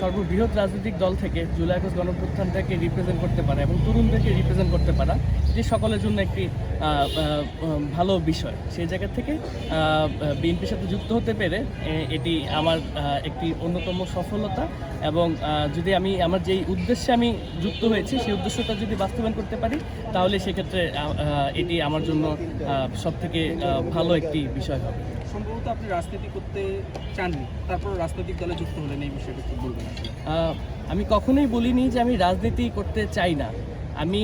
সর্ববৃহৎ রাজনৈতিক দল থেকে জুলাই আগস্ট গণপ্রত্যানটাকে রিপ্রেজেন্ট করতে পারা এবং তরুণদেরকে রিপ্রেজেন্ট করতে পারা এটি সকলের জন্য একটি ভালো বিষয়। সেই জায়গা থেকে বিএনপির সাথে যুক্ত হতে পেরে এটি আমার একটি অন্যতম সফলতা এবং যদি আমি, আমার যেই উদ্দেশ্যে আমি যুক্ত হয়েছি, সেই উদ্দেশ্যটা যদি বাস্তবায়ন করতে পারি, তাহলে সেক্ষেত্রে এটি আমার জন্য সবথেকে ভালো একটি বিষয় হবে। সম্ভবত আপনি রাজনীতি করতে চাননি তারপর রাজনৈতিক দলে যুক্ত হলেন, এই বিষয়টা কি বলবেন আমি কখনোই বলিনি যে আমি রাজনীতি করতে চাই না। আমি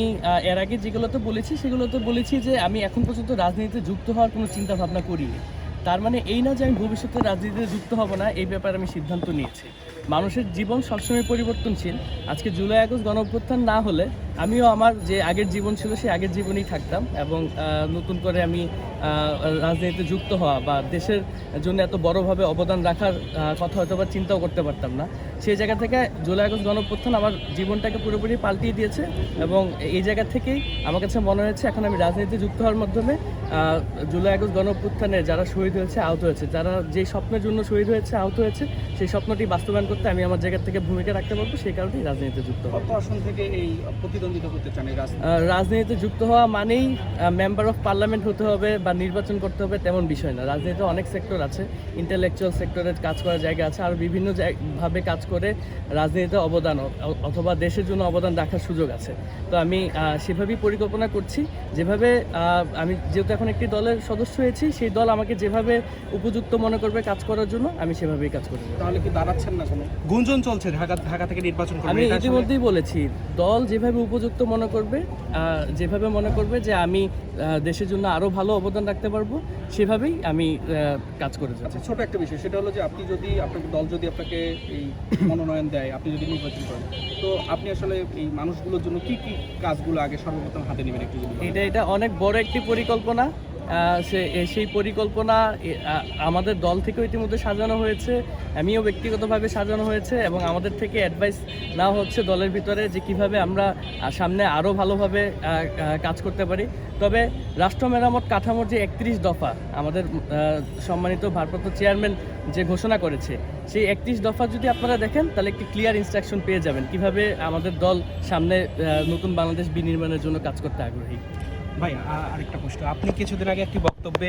এর আগে যেগুলো তো বলেছি, সেগুলো তো বলেছি যে আমি এখন পর্যন্ত রাজনীতিতে যুক্ত হওয়ার কোনো চিন্তা ভাবনা করিনি। তার মানে এই না যে আমি ভবিষ্যতে রাজনীতিতে যুক্ত হব না, এই ব্যাপারে আমি সিদ্ধান্ত নিয়েছি। মানুষের জীবন সবসময় পরিবর্তনশীল। আজকে জুলাই আগস্ট গণ অভ্যুত্থান না হলে আমিও আমার যে আগের জীবন ছিল সেই আগের জীবনেই থাকতাম এবং নতুন করে আমি রাজনীতিতে যুক্ত হওয়া বা দেশের জন্য এত বড়ভাবে অবদান রাখার কথা হয়তো বা চিন্তাও করতে পারতাম না। সেই জায়গা থেকে জুলাই আগস্ট গণঅভ্যুত্থান আমার জীবনটাকে পুরোপুরি পাল্টিয়ে দিয়েছে এবং এই জায়গা থেকেই আমার কাছে মনে হয়েছে এখন আমি রাজনীতিতে যুক্ত হওয়ার মাধ্যমে জুলাই আগস্ট গণঅভ্যুত্থানে যারা শহীদ হয়েছে, আহত হয়েছে, যারা যে স্বপ্নের জন্য শহীদ হয়েছে, আহত হয়েছে, সেই স্বপ্নটি বাস্তবায়ন করতে আমি আমার জায়গা থেকে ভূমিকা রাখতে পারব সেই কারণেই রাজনীতিতে যুক্ত হওয়া আসন থেকে এই প্রতিদ্বন্দ্বিতা করতে চান রাজনীতিতে যুক্ত হওয়া মানেই মেম্বার অফ পার্লামেন্ট হতে হবে বা নির্বাচন করতে হবে তেমন বিষয় না। রাজনীতিতে অনেক সেক্টর আছে ইন্টেলেকচুয়াল সেক্টরে কাজ করার জায়গা আছে আর বিভিন্ন ভাবে কাজ করে রাজনীতিতে অবদান অথবা দেশের জন্য অবদান রাখার সুযোগ আছে। তো আমি সেভাবেই পরিকল্পনা করছি। যেভাবে আমি যেহেতু এখন একটি দলের সদস্য হয়েছি সেই দল আমাকে যেভাবে উপযুক্ত মনে করবে কাজ করার জন্য আমি সেভাবেই কাজ করব তাহলে কি দাঁড়াচ্ছেন না কোনো গুঞ্জন চলছে ঢাকা ঢাকা থেকে নির্বাচন করবেন আমি ইতিমধ্যেই বলেছি দল যেভাবে উপযুক্ত মনে করবে যেভাবে মনে করবে যে আমি দেশের জন্য আরও ভালো অবদান রাখতে পারব সেভাবেই আমি কাজ করে যাচ্ছি। আচ্ছা ছোট একটা বিষয় সেটা হলো যে আপনি যদি আপনাকে দল যদি আপনাকে এই মনোনয়ন দেয় আপনি যদি নির্বাচন করেন তো আপনি আসলে এই মানুষগুলোর জন্য কি কি কাজগুলো আগে সর্বপ্রথম হাতে নেবেন একটু এটা এটা অনেক বড় একটি পরিকল্পনা। সেই পরিকল্পনা আমাদের দল থেকেও ইতিমধ্যে সাজানো হয়েছে, আমিও ব্যক্তিগতভাবে সাজানো হয়েছে, এবং আমাদের থেকে অ্যাডভাইস নেওয়া হচ্ছে দলের ভিতরে যে কীভাবে আমরা সামনে আরও ভালোভাবে কাজ করতে পারি। তবে রাষ্ট্র মেরামত কাঠামোর যে একত্রিশ দফা, আমাদের সম্মানিত ভারপ্রাপ্ত চেয়ারম্যান যে ঘোষণা করেছে, সেই একত্রিশ দফা যদি আপনারা দেখেন, তাহলে একটি ক্লিয়ার ইনস্ট্রাকশন পেয়ে যাবেন কীভাবে আমাদের দল সামনে নতুন বাংলাদেশ বিনির্মাণের জন্য কাজ করতে আগ্রহী। ভাই আরেকটা প্রশ্ন। আপনি কিছুদিন আগে একটি বক্তব্যে